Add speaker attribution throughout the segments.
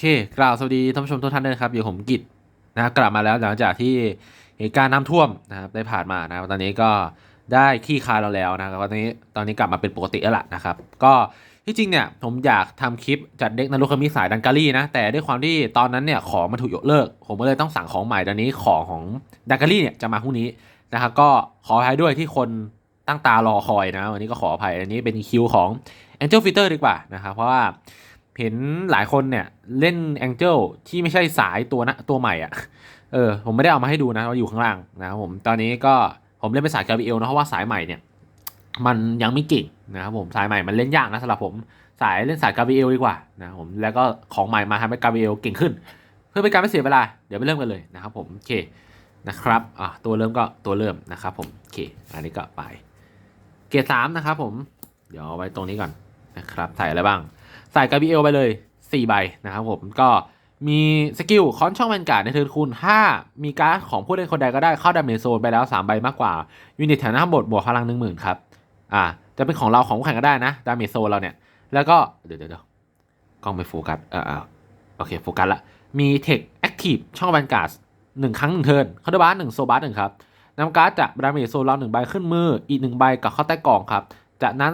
Speaker 1: เคกล่าวสวัสดีท่านผู้ชมทุกท่านด้วยนะครับอยู่ผมกิจนะครับกลับมาแล้วหลังจากที่เหตุการณ์น้ำท่วมนะครับได้ผ่านมานะครับตอนนี้ก็ได้ขี้คายเราแล้วนะครับตอนนี้ตอนนี้กลับมาเป็นปกติแล้วล่ะนะครับ ก็ที่จริงเนี่ยผมอยากทำคลิปจัดเด็กนารุคามิสายดันการีนะแต่ด้วยความที่ตอนนั้นเนี่ยของมันถูกยกเลิก ผมก็เลยต้องสั่งของใหม่ตอนนี้ของของดันการีเนี่ยจะมาพรุ่งนี้นะครับก็ขออภัยด้วยที่คนตั้งตารอคอยนะวันนี้ก็ขออภัยอันนี้เป็นคิวของ Angel Filter ดีกว่านะครับเพราะว่า เห็นหลายคนเนี่ยเล่น Angel ที่ไม่ใช่สายตัวนะตัวใหม่อะ่ะ เออ ผมไม่ได้เอามาให้ดูนะว่าอยู่ข้างล่างนะครับผม ตอนนี้ก็ผมเล่นเป็นสายกาบิเอลนะเพราะว่าสายใหม่เนี่ยมันยังไม่เก่งนะครับผมสายใหม่มันเล่นยากนะสำหรับผมสายเล่นสายกาบิเอลดีกว่านะครับผมแล้วก็ของใหม่มาทำให้กาบิเอลเก่งขึ้น เพื่อเป็นการไม่เสียเวลาเดี๋ยวไปเริ่มกันเลยนะครับผมโอเคนะครับอะตัวเริ่มก็ตัวเริ่มนะครับผมโอเคอันนี้ก็ไป เกรดสามนะครับผมเดี๋ยวเอาไว้ตรงนี้ก่อนนะครับใส่อะไรบ้าง ใส่กาบิเอลไปเลย 4 ใบนะครับผมก็มีสกิลคอนช่องแวนการ์ดในเทิร์นคูณถ้ามีการ์ดของผู้เล่นคนใดก็ได้เข้าดาเมจโซนไปแล้ว 3 ใบมากกว่า ยูนิตแถวหน้าบทบวกพลัง 1 0,000 ครับ อ่า จะเป็นของเราของแข่งก็ได้นะดาเมจโซนเราเนี่ย แล้วก็ เดี๋ยวเดี๋ยวกล้องไม่โฟกัสอ่าโอเคโฟกัสละ มีเทคแอคทีฟช่องแวนการ์ดหนึ่งครั้งหนึ่งเทิร์นคาร์ดบาร์หนึ่งโซบาร์หนึ่งครับนำการ์ดจากดาเมจโซนเราหนึ่งใบขึ้นมืออีกหนึ่งใบกับเข้าใต้กล่องครับ จากนั้น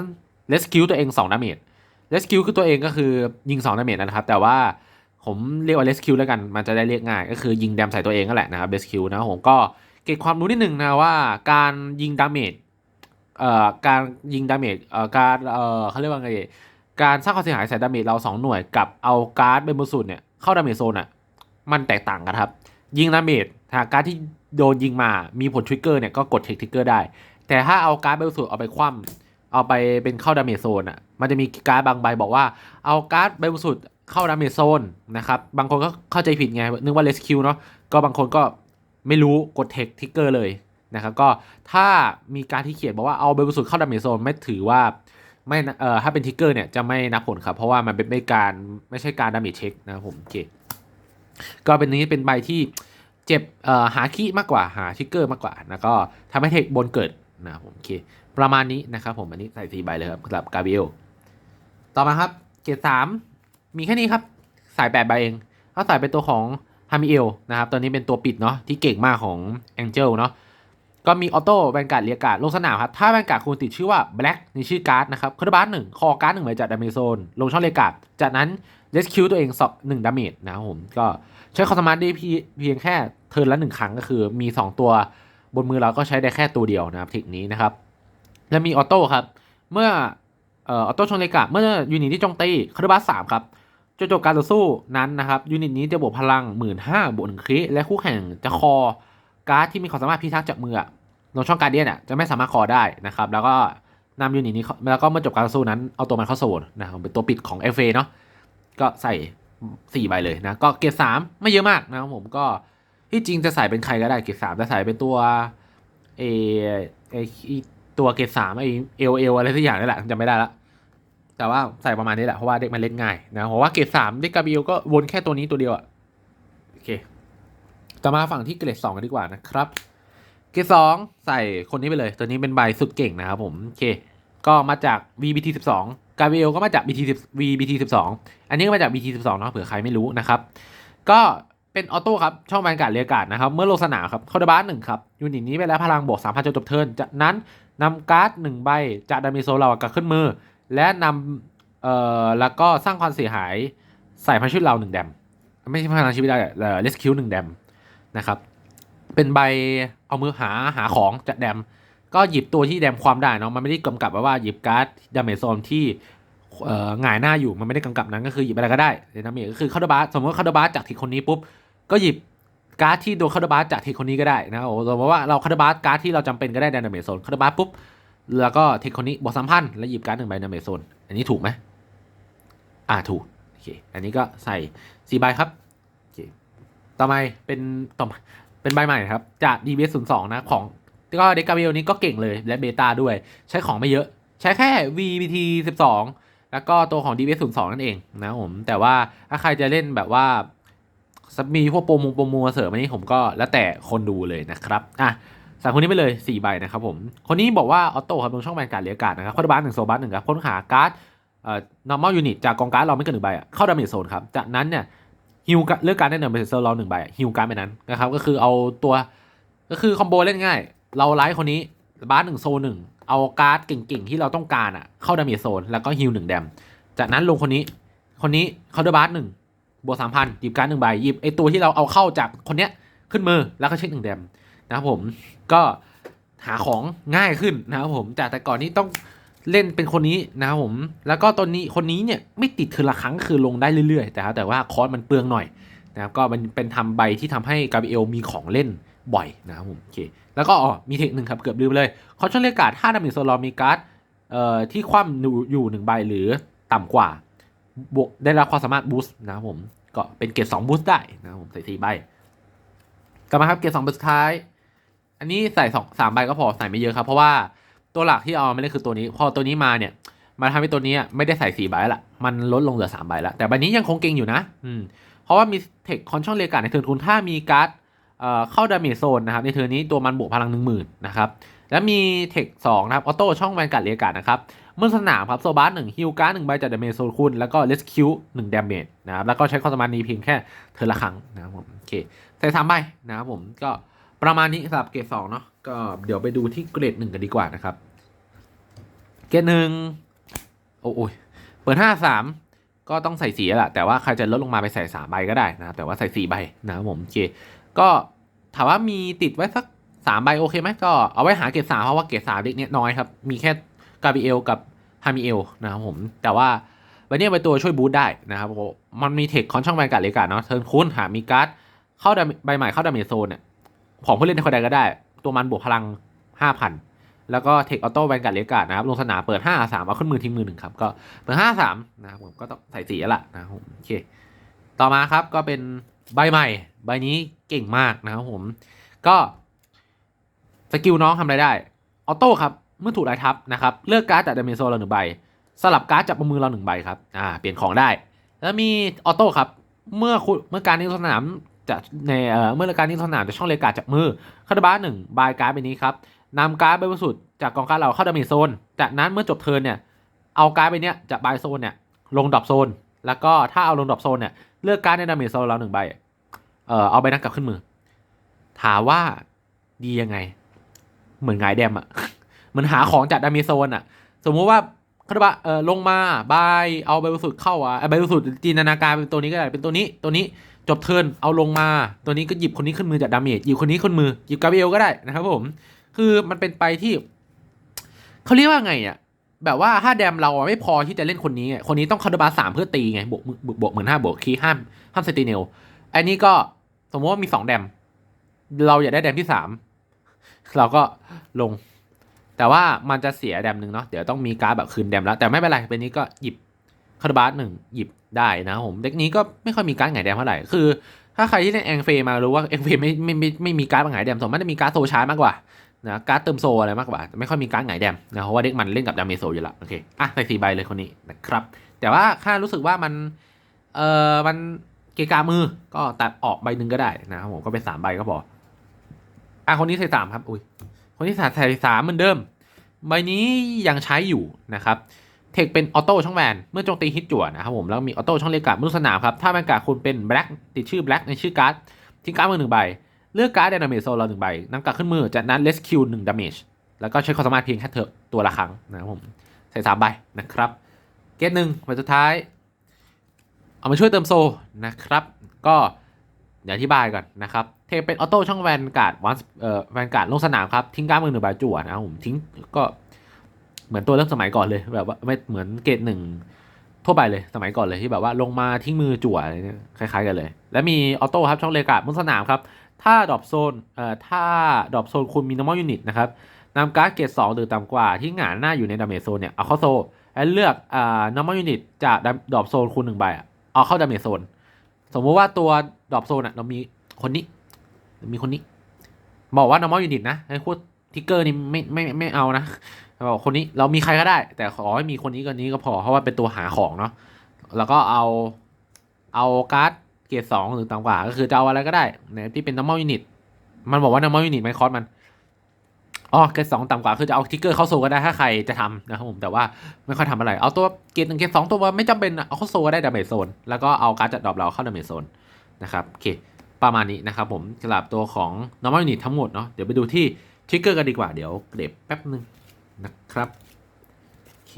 Speaker 1: เลสคิวตัวเอง2ดาเมจ เลสคิวคือตัวเองก็คือยิง2ดาเมจนะครับ แต่ว่าผมเรียกว่าเลสคิวแล้วกัน มันจะได้เรียกง่าย ก็คือยิงแดมใส่ตัวเองนั่นแหละนะครับเลสคิวนะผมก็เก็บความรู้นิดนึงนะว่าการยิงดาเมจเอ่อการยิงดาเมจเอ่อการเอ่อเขาเรียกว่าไงการสร้างความเสียหายใส่ดาเมจเรา 2 หน่วยกับเอาการ์ดเบนบูสุดเนี่ยเข้าดาเมจโซนอะมันแตกต่างกันครับ ยิงดาเมจหากการ์ดที่โดนยิงมามีผลทริกเกอร์เนี่ยก็กดเทคทริกเกอร์ได้ แต่ถ้าเอาการ์ดเบนบูสุดเอาไปคว่ำ เอาไปเป็นเข้าดาเมจโซนอะมันจะมีการ์ดบางใบบอกว่าเอาการ์ดใบบสุดเข้าดาเมจโซนนะครับบางคนก็เข้าใจผิดไงนึกว่าเลสคิวเนาะก็บางคนก็ไม่รู้กดเทคทิกเกอร์เลยนะครับก็ถ้ามีการที่เขียนบอกว่าเอาใบบสุดเข้าดาเมจโซนไม่ถือว่าไม่เอ่อถ้าเป็นทิกเกอร์เนี่ยจะไม่นับผลครับ เพราะว่ามันเป็นไม่การไม่ใช่การดาเมจเช็คนะครับผมโอเคก็เป็นนี้เป็นใบที่เจ็บเอ่อหาคีย์มากกว่าหาทิกเกอร์มากกว่าแล้วก็ทำให้เทคบนเกิดนะครับผมโอเค ประมาณนี้นะครับผมอันนี้ใส่สีใบเลยครับสำหรับกาเบลต่อมาครับ เกรดสามมีแค่นี้ครับใส่แปดใบเองก็ใส่เป็นตัวของฮามิเอลนะครับตัวนี้เป็นตัวปิดเนาะที่เก่งมากของแองเจลเนาะก็มีออโต้แวนการ์ดเรียการ์ดลงสนามครับ ถ้าแวนการ์ดคุณติดชื่อว่าแบล็กในชื่อการ์ดนะครับคาร์บาร์หนึ่งคอการ์ดหนึ่งใบจากดาเมจโซนลงช่องเรียการ์ดจากนั้นเลสคิวตัวเองสอบหนึ่งดาเมจนะครับผมก็ใช้คอมมานด์ได้เพียงแค่เทิร์นละหนึ่งครั้งก็คือมี 2 ตัวบนมือเราก็ใช้ได้แค่ตัวเดียวนะครับเทคนี้นะครับ และมีออโต้ครับ เมื่อออโต้ชงเลกะเมื่อยูนิตที่จงตีคาร์บัสสามครับจนจบการต่อสู้นั้นนะครับยูนิตนี้จะบวกพลังหมื่นห้าบวกหนึ่งคริและคู่แข่งจะคอการ์ดที่มีความสามารถพิทักษ์จากมือลงช่องการเดียนอะจะไม่สามารถคอได้นะครับ แล้วก็นำยูนิตนี้แล้วก็เมื่อจบการต่อสู้นั้นเอาตัวมันเข้าโซนนะครับเป็นตัวปิดของ FA เนาะก็ใส่สี่ใบเลยนะก็เกรดสามไม่เยอะมากนะครับผมก็ที่จริงจะใส่เป็นใครก็ได้เกรดสามจะใส่เป็นตัวเอไอ ตัวเกรดสามไอเอลเอลอะไรสักอย่างนี่แหละจำไม่ได้ละแต่ว่าใส่ประมาณนี้แหละเพราะว่าเด็กมันเล่นง่ายนะเพราะว่าเกรดสามเด็กกาบิโอก็วนแค่ตัวนี้ตัวเดียวอะโอเค ต่อมาฝั่งที่เกรดสองกันดีกว่านะครับ เกรดสองใส่คนนี้ไปเลย ตัวนี้เป็นใบสุดเก่งนะครับผมโอเค ก็มาจาก VBT 12กาบิโอก็มาจาก BT 10 VBT 12อันนี้ก็มาจาก BT 12เนาะเผื่อใครไม่รู้นะครับ ก็เป็นออโต้ครับ ช่องแวนการ์ดเรียการ์ดนะครับ เมื่อลงสนามครับเข้าดบาร์หนึ่งครับยูนิตนี้ไปแล้วพลังบวก3,000จนจบเทิร์นจากนั้น นำการ์ดหนึ่งใบจากดามิโซเรากลับขึ้นมือ และนำเอ่อแล้วก็สร้างความเสียหายใส่พลังชีวิตเราหนึ่งแดม ไม่ใช่พลังชีวิตได้เอ่อเลสคิวหนึ่งแดมนะครับ เป็นใบเอามือหาหาของจากแดม ก็หยิบตัวที่แดมความได้เนาะมันไม่ได้กำกับว่าหยิบการ์ดดาเมจโซนที่เอ่อหงายหน้าอยู่มันไม่ได้กำกับนั้นก็คือหยิบอะไรก็ได้ในามจก็คือคาร์ดบาสสมมติว่าคาร์ดบาสจากทีคนนี้ปุ๊บก็หยิบ การ์ดที่โดนคาร์ดบาสจากเทีคนนี้ก็ได้นะโอ้สมมติว่าเราคาร์ดบาสการ์ดที่เราจำเป็นก็ได้ดาเมโซนคาร์ดบาสปุ๊บแล้วก็เทคคนนี้บวกสามพันแล้วหยิบการ์ดหนึ่งใบดาเมโซนอันนี้ถูกไหมอ่าถูกโอเคอันนี้ก็ใส่สี่ใบครับโอเคต่อไปเป็นต่อมาเป็นใบใหม่ครับจาก DBS 0 2นะของก็เดกาเบลนี้ก็เก่งเลยและเบต้าด้วยใช้ของไม่เยอะ ใช้แค่ VBT 12แล้วก็ตัวของ DBS 0 2นั่นเองนะผมแต่ว่าถ้าใครจะเล่นแบบว่า มีพวกโปรโมงโปรโมเสริมอันนี้ผมก็แล้วแต่คนดูเลยนะครับอะใส่คนนี้ไปเลย4ใบนะครับผม คนนี้บอกว่าออโต้ครับลงช่องแวนการเรียกการ์ดนะครับคอร์บาร์หนึ่งโซบัสหนึ่งครับค้นหาการ์ดเอ่อ normal unit จากกองการ์ดเราไม่เกินหนึ่งใบอะเข้าดาเมจโซนครับ จากนั้นเนี่ยฮิวเลือกการได้หนึ่งเป็นเซอร์เราหนึ่งใบฮิวการ์ดไปนั้นนะครับก็คือเอาตัวก็คือคอมโบเล่นง่าย เราไลฟ์คนนี้บาสหนึ่งโซนหนึ่งเอาการ์ดเก่งๆที่เราต้องการอะเข้าดาเมจโซนแล้วก็ฮิวหนึ่งแดมจากนั้นลงคนนี้คนนี้เขาดบาสหนึ่ง บวกสามพันหยิบการหนึ่งใบหยิบไอตัวที่เราเอาเข้าจากคนเนี้ยขึ้นมือแล้วก็เช็คหนึ่งแดมนะครับผมก็หาของง่ายขึ้นนะครับผมจากแต่ก่อนนี้ต้องเล่นเป็นคนนี้นะครับผมแล้วก็ตัวนี้คนนี้เนี่ยไม่ติดคือละครั้งคือลงได้เรื่อยๆ แต่ครับแต่ว่าคอร์สมันเปลืองหน่อยนะครับก็มันเป็นทำใบที่ทำให้กาเบรียลมีของเล่นบ่อยนะครับผมโอเคแล้วก็อ๋อมีเทคหนึ่งครับเกือบลืมเลยเขาช่องเรียกการ์ดถ้าดามิโซลอมีการ์ดเอ่อที่คว่ำอยู่อยู่หนึ่งใบหรือต่ำกว่า บวกได้รับความสามารถบูสต์นะครับผมก็เป็นเกรดสองบูสต์ได้นะครับผมใส่สี่ใบกลับมาครับเกรดสองใบสุดท้าย อันนี้ใส่สองสามใบก็พอใส่ไม่เยอะครับ เพราะว่าตัวหลักที่เอาไม่ได้คือตัวนี้ พอตัวนี้มาเนี่ยมาทำให้ตัวนี้ไม่ได้ใส่สี่ใบละมันลดลงเหลือสามใบละแต่ใบนี้ยังคงเก่งอยู่นะอืมเพราะว่ามีเทคคอนช่องเรียกกาดในเทิร์นคุณถ้ามีการ์ดเข้าดาเมจโซนนะครับในเทิร์นนี้ตัวมันบวกพลังหนึ่งหมื่นนะครับแล้วมีเทคสองนะครับออโต้ช่องแวนการ์ดเรียกกาดนะครับ เมื่อสนามครับโซบาร์หนึ่งฮิลการ์หนึ่งใบจากดเมจโซคุณแล้วก็เลสคิวหนึ่งเดเมจนะครับแล้วก็ใช้ความสามารถนี้เพียงแค่เทอละครั้งนะครับผมโอเคใส่สามใบนะครับผมก็ประมาณนี้สำหรับเกรดสองเนาะก็เดี๋ยวไปดูที่เกรดหนึ่งกันดีกว่านะครับ เกรดหนึ่งโอ้ยเปิดห้าสามก็ต้องใส่สีแหละแต่ว่าใครจะลดลงมาไปใส่สามใบก็ได้นะแต่ว่าใส่สี่ใบนะครับผมโอเคก็ถามว่ามีติดไว้สักสามใบโอเคไหมก็เอาไว้หาเกรดสามเพราะว่าเกรดสามเด็กเนี้ยน้อยครับมีแค่ กาบิเอลกับฮามิเอลนะครับผม แต่ว่าวันนี้เป็นตัวช่วยบูตได้นะครับผมมันมีเทคคอนช่องแวนการ์ดเลกาเนาะเทิร์นคุ้นหามีการ์ดเข้าใบใหม่เข้าดาเมจโซนเนี่ยของผู้เล่นคนใดก็ได้ ตัวมันบวกพลัง 5,000 แล้วก็เทคออโต้แวนการ์ดเลกานะครับลงสนามเปิด 5 3 เอาขึ้นมือทิ้งมือหนึ่งครับ ก็เปิด 5 3 นะครับผมก็ต้องใส่สีละนะครับผมโอเค ต่อมาครับก็เป็นใบใหม่ ใบนี้เก่งมากนะครับผมก็สกิลน้องทำอะไรได้ออโต้ครับ เมื่อถูกไล่ทับนะครับเลือกการ์ดจากดาเมจโซนเราหนึ่งใบ สลับการ์ดจากมือเราหนึ่งใบครับอ่าเปลี่ยนของได้ แล้วมีออโต้ครับเมื่อคุณเมื่อการนี้สนามจะในเอ่อเมื่อการนี้สนามจะช่องเลกาดจากมือคาร์บาหนึ่งบายการ์ดใบนี้ครับนำการ์ดใบบริสุทธิ์จากกองการ์ดเราเข้าดาเมจโซน จากนั้นเมื่อจบเทิร์นเนี่ยเอาการ์ดใบเนี้ยจากบายโซนเนี่ยลงดรอปโซน แล้วก็ถ้าเอาลงดรอปโซนเนี่ยเลือกการ์ดในดาเมจโซนเราหนึ่งใบเอ่อเอาใบนั้นกลับขึ้นมือ ถามว่าดียังไง เหมือนไงายแดมอะ มือนหาของจากดามิโซนอะสมมุติว่าคาร์บะเออลงมาบายเอาใบบริสุทธิ์เข้าอะใบบริสุทธิ์จินตนาการเป็นตัวนี้ก็ได้เป็นตัวนี้ตัวนี้จบเทิร์นเอาลงมา ตัวนี้ก็หยิบคนนี้ขึ้นมือจากดาเมจหยิบคนนี้ขึ้นมือหยิบกาเบลก็ได้นะครับผม คือมันเป็นไปที่เขาเรียกว่าไงอะแบบว่าถ้าแดมเราไม่พอที่จะเล่นคนนี้คนนี้ต้องคาร์บาสามเพื่อตีไงบวกบวกบวกเหมือนห้าบวกคีห้ามห้ามเซติเนลอันนี้ก็สมมติว่ามีสองแดม เราอยากได้แดมที่สามเราก็ลง แต่ว่ามันจะเสียแดมหนึ่งเนาะเดี๋ยวต้องมีการ์ดแบบคืนแดมแล้ว แต่ไม่เป็นไรเป็นนี้ก็หยิบคาร์บาสหนึ่งหยิบได้นะผมเด็กนี้ก็ไม่ค่อยมีการ์ดหงายแดมเท่าไหร่คือ ถ้าใครที่เล่นแองเฟมารู้ว่าแองเฟไม่ไม่ไม่ไม่มีการ์ดหงายแดมสมมติจะมีการ์ดโซชาร์มากกว่านะการ์ดเติมโซอะไรมากกว่า ไม่ค่อยมีการ์ดหงายแดมนะเพราะว่าเด็กมันเล่นกับดาเมจโซอยู่ล้วโอเคอะใส่สี่ใบเลยคนนี้นะครับ แต่ว่าข้ารู้สึกว่ามันเออมันเกกามือก็ตัดออกใบหนึ่งก็ได้นะครับผมก็เป็นสามใบก็พออะคนนี้ใส่สามครับอุ้ย คนที่ใส่สามเหมือนเดิม ใบนี้ยังใช้อยู่นะครับเทคเป็นออโต้ช่องแวนเมื่อโจมตีฮิตจั่วนะครับผมแล้วมีออโต้ช่องเรียการ์ดบนสนามครับถ้าแวนการ์ดคุณเป็นแบล็กติดชื่อแบล็กในชื่อการ์ดทิ้งการ์ดมือหนึ่งใบ เลือกการ์ดดาเมจโซเราหนึ่งใบนำการ์ดขึ้นมือจากนั้นเลสคิวหนึ่งดาเมจแล้วก็ใช้ความสามารถเพียงแค่เถอตัวละครั้งนะครับผมใส่สามใบนะครับ เกตหนึ่งใบสุดท้าย เอามาช่วยเติมโซนะครับ ก็ เดี๋ยวอธิบายก่อนนะครับ เทคเป็นออโต้ช่องแวนการ์ดวันเอ่อแวนการ์ดลงสนามครับ ทิ้งการ์ดมือหนึ่งใบจั่วนะครับผมทิ้งก็เหมือนตัวเริ่มสมัยก่อนเลยแบบว่าไม่เหมือนเกตหนึ่งทั่วไปเลยสมัยก่อนเลยที่แบบว่าลงมาทิ้งมือจั่วอะไรเนี่ยคล้ายๆกันเลย และมีออโต้ครับช่องเลกาดบนสนามครับ ถ้าดรอปโซนเอ่อถ้าดรอปโซนคุณมี normal unit นะครับนำการ์ดเกตสองหรือต่ำกว่าที่หงายหน้าอยู่ในดาเมจโซนเนี่ยเอาเข้าโซและเลือกอ่า normal unit จากดรอปโซนคุณหนึ่งใบเอาเข้าดาเมจโซนสมมุติว่าตัว ดรอปโซนอะเรามีคนนี้ มีคนนี้ บอกว่า normal unit นะไอ้พวกทิกเกอร์นี่ไม่ไม่ไม่เอานะบอกคนนี้เรามีใครก็ได้ แต่ขอให้มีคนนี้คนนี้ก็พอเพราะว่าเป็นตัวหาของเนาะแล้วก็เอาเอาการ์ดเกรดสองหรือต่ำกว่าก็คือจะเอาอะไรก็ได้นะที่เป็น normal unit มันบอกว่า normal unit ไม่คอสมันอ๋อเกรดสองต่ำกว่าคือจะเอาทิกเกอร์เข้าโซก็ได้ถ้าใครจะทำนะครับผมแต่ว่าไม่ค่อยทำอะไร เอาตัวเกรดหนึ่งเกรดสองตัวไม่จำเป็นเอาเข้าโซก็ได้ดาเมจโซนแล้วก็เอาการ์ดจัดดรอปเราเข้าดาเมจโซน นะครับโอเคประมาณนี้นะครับผมสำหรับตัวของ normal unit ทั้งหมดเนาะเดี๋ยวไปดูที่ทริกเกอร์กันดีกว่าเดี๋ยวเกรบแป๊บนึงนะครับโอเค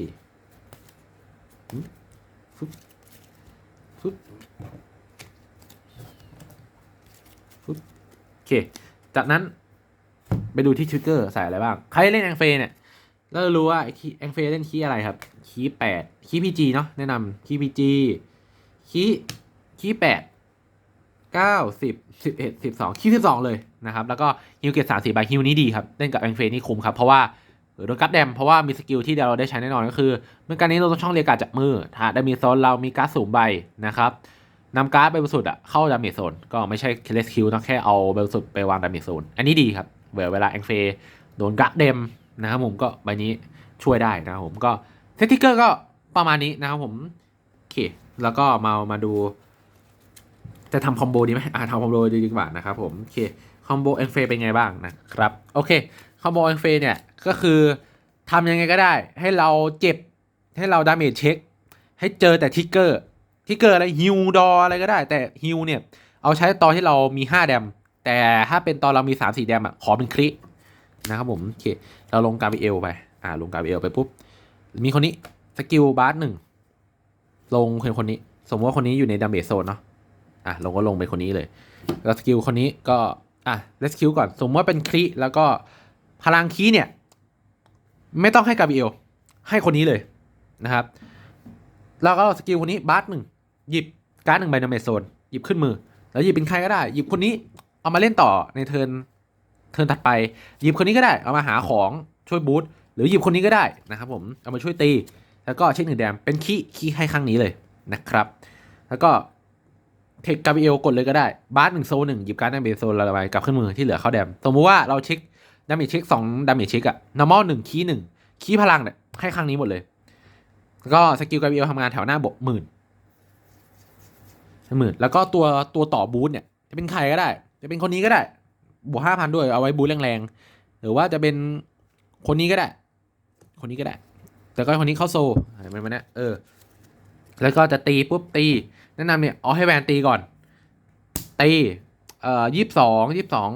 Speaker 1: ฟึบฟึบฟึบโอเค จากนั้นไปดูที่ทริกเกอร์ใส่อะไรบ้าง ใครเล่นแองเฟเนี่ยเราจะรู้ว่าแองเฟเล่นคีย์อะไรครับ คีย์แปดคีย์พีจีเนาะแนะนำคีย์พีจีคีย์คีย์แปด เก้าสิบสิบเอ็ดสิบสองคิวสิบสองเลยนะครับ แล้วก็ฮิวเกตสามสี่ใบฮิวนี้ดีครับ เล่นกับแองเฟนี่คุ้มครับ เพราะว่าโดนกัดแดม เพราะว่ามีสกิลที่เราได้ใช้แน่นอนก็คือ เมื่อการนี้เราต้องช่องเรียกาจากมือ ถ้าได้มีโซนเรามีการ์ดสูงใบนะครับนำการ์ดไปบนสุดอะเข้าดาเมจโซน ก็ไม่ใช่เคเลสคิวนะแค่เอาไปบนสุดไปวางดาเมจโซน อันนี้ดีครับเวลาเวลาแองเฟโดนกัดเดมนะครับผมก็ใบนี้ช่วยได้นะครับผมก็เซติกเกอร์ก็ประมาณนี้นะครับผมโอเคแล้วก็มามาดู จะทำคอมโบดีไหมอ่าทำคอมโบดีดีกว่านะครับผมโอเคคอมโบเอ็นเฟเป็นไงบ้างนะครับโอเคคอมโบเอ็นเฟเนี่ยก็คือทำยังไงก็ได้ ให้เราเจ็บให้เราดาเมจเช็ค ให้เจอแต่ทิกเกอร์ทิกเกอร์อะไรฮิวดออะไรก็ได้ แต่ฮิวเนี่ยเอาใช้ตอนที่เรามี 5 แดม แต่ถ้าเป็นตอนเรามี 3 4 แดมอะขอเป็นครินะครับผมโอเคเราลงกา b เอลไปอ่าลงกา b เอลไปปุ๊บมีคนนี้สกิลบาร์หนึ่งลงคนคนนี้ สมมติว่าคนนี้อยู่ในดาเมจโซนเนาะ อะลงก็ลงไปคนนี้เลยแล้วสกิลคนนี้ก็อะเลสคิวก่อน สมมติว่าเป็นครีแล้วก็พลังคีเนี่ย ไม่ต้องให้กาบิเอลให้คนนี้เลยนะครับ แล้วก็สกิลคนนี้บาร์หนึ่งหยิบการ์ดหนึ่งใบนาเมโซนหยิบขึ้นมือ แล้วหยิบเป็นใครก็ได้ หยิบคนนี้เอามาเล่นต่อในเทิร์นเทิร์นถัดไป หยิบคนนี้ก็ได้ เอามาหาของช่วยบูทหรือหยิบคนนี้ก็ได้นะครับผมเอามาช่วยตี แล้วก็เช็คหนึ่งแดมเป็นคีคีให้ข้างนี้เลยนะครับ แล้วก็ เทคกาบิเอลกดเลยก็ได้ บาร์หนึ่งโซนหนึ่งหยิบการ์ดดาเมจโซนละไปกลับขึ้นมือที่เหลือเข้าแดม สมมติว่าเราเช็คดาเมจเช็คสองดาเมจเช็คอะ normal หนึ่งคีหนึ่งคีพลังเนี่ยให้ครั้งนี้หมดเลยแล้วก็สกิลกาบิเอลทำงานแถวหน้าบวกหมื่นหมื่นแล้วก็ตัวตัวต่อบูทเนี่ย จะเป็นใครก็ได้ จะเป็นคนนี้ก็ได้ บวกห้าพันด้วยเอาไว้บูทแรงๆ หรือว่าจะเป็นคนนี้ก็ได้ คนนี้ก็ได้ แต่ก็คนนี้เข้าโซอะไรประมาณนี้เออ แล้วก็จะตีปุ๊บตี แนะนำเนี่ยเอาให้แวนตีก่อน ตีเอ่อยี่สิบสองยี่สิบสอง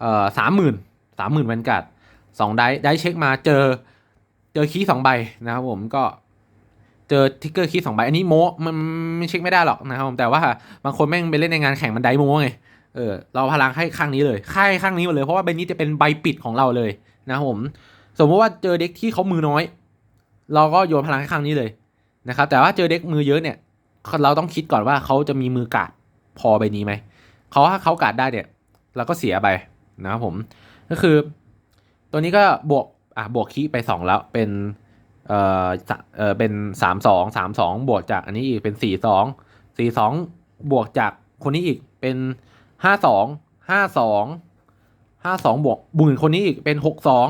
Speaker 1: เอ่อสามหมื่นสามหมื่นแวนการ์ดสองได้ได้เช็คมาเจอเจอคีย์สองใบนะครับผมก็เจอทิกเกอร์คีย์สองใบอันนี้โมมันมันเช็คไม่ได้หรอกนะครับผมแต่ว่าบางคนแม่งไปเล่นในงานแข่งมันได้โมไงเออเราพลังให้ข้างนี้เลยค่ายข้างนี้หมดเลย เพราะว่าใบนี้จะเป็นใบปิดของเราเลยนะครับผม สมมติว่าเจอเด็กที่เขามือน้อย เราก็โยนพลังให้ข้างนี้เลยนะครับแต่ว่าเจอเด็กมือเยอะเนี่ย เราต้องคิดก่อนว่าเขาจะมีมือกาดพอใบนี้ไหมเขาถ้าเขากาดได้เนี่ยเราก็เสียไปนะครับผมก็คือ ตัวนี้ก็บวกอะบวกคีไปสองแล้วเป็นเอ่อสะเออเป็นสามสองสามสองบวกจากอันนี้อีกเป็นสี่สองสี่สองบวกจากคนนี้อีกเป็นห้าสองห้าสองห้าสองบวกบุญคนนี้อีกเป็นหกสอง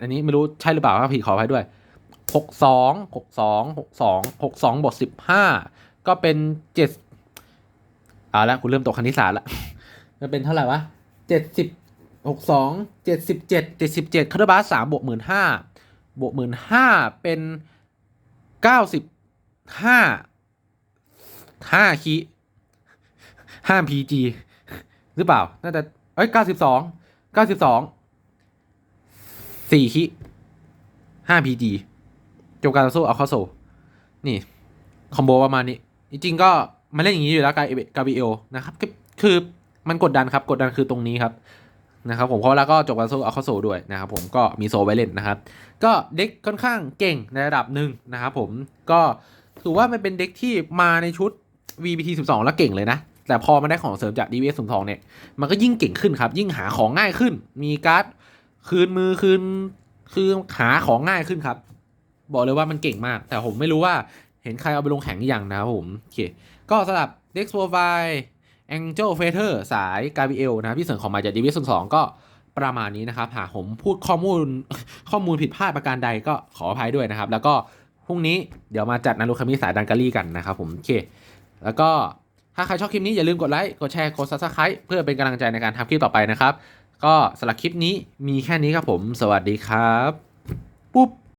Speaker 1: อันนี้ไม่รู้ใช่หรือเปล่าครับผิดขออภัยด้วยหกสองหกสองหกสองหกสองบวกสิบห้า ก็เป็นเจ็ดเอาละคุณเริ่มตกคณิตศาสตร์ละจะเป็นเท่าไหร่วะเจ็ดสิบหกสองเจ็ดสิบเจ็ดเจ็ดสิบเจ็ดคาร์บาสสามบวกหมื่นห้าบวกหมื่นห้าเป็นเก้าสิบห้าห้าคีห้าพีจีหรือเปล่า น่าจะ เอ้ยเก้าสิบสองเก้าสิบสองสี่คีห้าพีจีจบการต่อสู้เอาเข้าโซนี่ คอมโบประมาณนี้ จริงๆก็มาเล่นอย่างนี้อยู่แล้วกากาบิเอลนะครับคือมันกดดันครับกดดันคือตรงนี้ครับนะครับผมเพราะแล้วก็จบการโซเอาเข้าโซด้วยนะครับผมก็มีโซไว้เล่นนะครับ ก็เด็กค่อนข้างเก่งในระดับหนึ่งนะครับผมก็ถือว่ามันเป็นเด็กที่มาในชุด VBT 12 แล้วเก่งเลยนะ แต่พอมันได้ของเสริมจาก DVS 02เนี่ยมันก็ยิ่งเก่งขึ้นครับ ยิ่งหาของง่ายขึ้น มีการ์ดคืนมือคืนคือหาของง่ายขึ้นครับ บอกเลยว่ามันเก่งมาก แต่ผมไม่รู้ว่า เห็นใครเอาไปลงแข่งอยังนะครับผม โอเค ก็สำหรับ Dex Profile Angel Feather สาย Gabriel นะครับที่เสริมของมาจาก Division 2 ก็ประมาณนี้นะครับ หากผมพูดข้อมูลข้อมูลผิดพลาดประการใดก็ขออภัยด้วยนะครับ แล้วก็พรุ่งนี้เดี๋ยวมาจัดนารุคามิสายดังการีกันนะครับผม โอเค แล้วก็ถ้าใครชอบคลิปนี้อย่าลืมกดไลค์ กดแชร์ กด subscribe เพื่อเป็นกำลังใจในการทำคลิปต่อไปนะครับ ก็สำหรับคลิปนี้มีแค่นี้ครับผม สวัสดีครับ ปุ๊บ